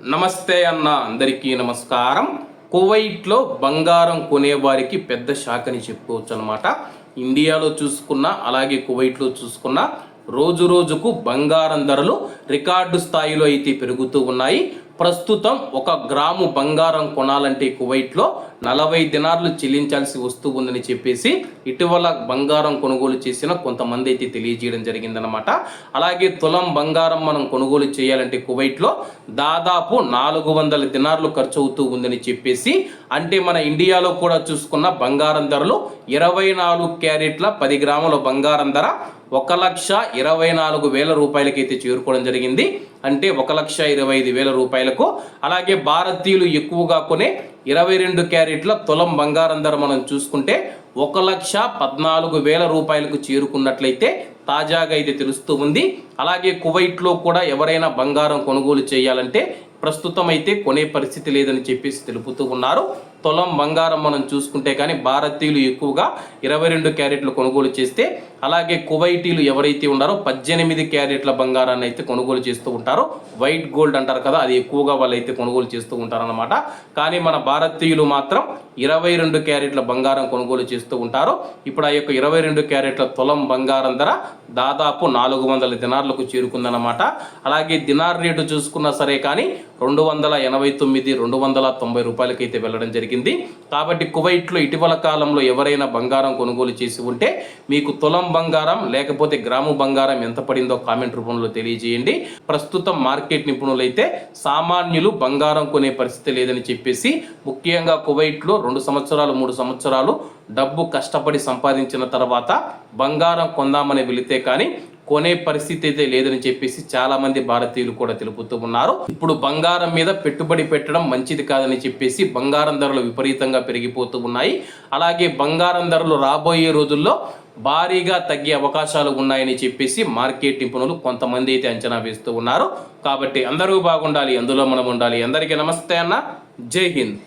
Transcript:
నమస్తే అన్న అందరికీ నమస్కారం. కువైట్లో బంగారం కొనేవారికి పెద్ద షాక్ అని చెప్పుకోవచ్చు అనమాట ఇండియాలో చూసుకున్నా అలాగే కువైట్లో చూసుకున్నా రోజు రోజుకు బంగారం ధరలు రికార్డు స్థాయిలో అయితే పెరుగుతూ ఉన్నాయి. ప్రస్తుతం ఒక గ్రాము బంగారం కొనాలంటే కువైట్లో నలభై దినార్లు చెల్లించాల్సి వస్తూ ఉందని చెప్పేసి ఇటీవల బంగారం కొనుగోలు చేసిన కొంతమంది అయితే తెలియజేయడం జరిగిందనమాట అలాగే తులం బంగారం మనం కొనుగోలు చేయాలంటే కువైట్లో దాదాపు నాలుగు వందల దినార్లు ఖర్చు అవుతూ ఉందని చెప్పేసి అంటే మన ఇండియాలో కూడా చూసుకున్న బంగారం ధరలు ఇరవై నాలుగు క్యారెట్ల పది గ్రాముల బంగారం ధర ఒక లక్ష ఇరవై నాలుగు వేల రూపాయలకైతే చేరుకోవడం జరిగింది. అంటే ఒక లక్ష ఇరవై ఐదు వేల రూపాయలకు. అలాగే భారతీయులు ఎక్కువగా కొనే ఇరవై రెండు క్యారెట్ల తులం బంగారం ధర మనం చూసుకుంటే ఒక లక్ష పద్నాలుగు వేల రూపాయలకు చేరుకున్నట్లయితే తాజాగా అయితే తెలుస్తూ ఉంది. అలాగే కువైట్లో కూడా ఎవరైనా బంగారం కొనుగోలు చేయాలంటే ప్రస్తుతం అయితే కొనే పరిస్థితి లేదని చెప్పేసి తెలుపుతూ ఉన్నారు. తొలం బంగారం మనం చూసుకుంటే కానీ భారతీయులు ఎక్కువగా ఇరవై రెండు క్యారెట్లు కొనుగోలు చేస్తే అలాగే కువైటీలు ఎవరైతే ఉన్నారో పద్దెనిమిది క్యారెట్ల బంగారాన్ని అయితే కొనుగోలు చేస్తూ ఉంటారు వైట్ గోల్డ్ అంటారు కదా అది ఎక్కువగా వాళ్ళు అయితే కొనుగోలు చేస్తూ ఉంటారనమాట కానీ మన భారతీయులు మాత్రం ఇరవై రెండు క్యారెట్ల బంగారం కొనుగోలు చేస్తూ ఉంటారు ఇప్పుడు ఆ యొక్క ఇరవై రెండు క్యారెట్ల తులం బంగారం ధర దాదాపు నాలుగు వందల దినార్లకు చేరుకుందనమాట అలాగే దినార్ రేటు చూసుకున్నా సరే కానీ రెండు వందల ఎనభై తొమ్మిది రెండు వందల తొంభై రూపాయలకైతే వెళ్ళడం జరిగింది. కాబట్టి కువైట్లో ఇటీవల కాలంలో ఎవరైనా బంగారం కొనుగోలు చేసి ఉంటే మీకు తులం బంగారం లేకపోతే గ్రాము బంగారం ఎంత పడిందో కామెంట్ రూపంలో తెలియజేయండి. ప్రస్తుతం మార్కెట్ నిపుణులైతే సామాన్యులు బంగారం కొనే పరిస్థితి లేదని చెప్పేసి ముఖ్యంగా కువైట్లో రెండు సంవత్సరాలు మూడు సంవత్సరాలు డబ్బు కష్టపడి సంపాదించిన తర్వాత బంగారం కొందామని వెళితే కానీ కొనే పరిస్థితి అయితే లేదని చెప్పేసి చాలా మంది భారతీయులు కూడా తెలుపుతూ ఉన్నారు. ఇప్పుడు బంగారం మీద పెట్టుబడి పెట్టడం మంచిది కాదని చెప్పేసి బంగారం ధరలు విపరీతంగా పెరిగిపోతూ ఉన్నాయి. అలాగే బంగారం ధరలు రాబోయే రోజుల్లో భారీగా తగ్గే అవకాశాలు ఉన్నాయని చెప్పేసి మార్కెట్ నిపుణులు కొంతమంది అయితే అంచనా వేస్తూ ఉన్నారు. కాబట్టి అందరూ బాగుండాలి అందులో మనం ఉండాలి. అందరికీ నమస్తే అన్న. జై హింద్.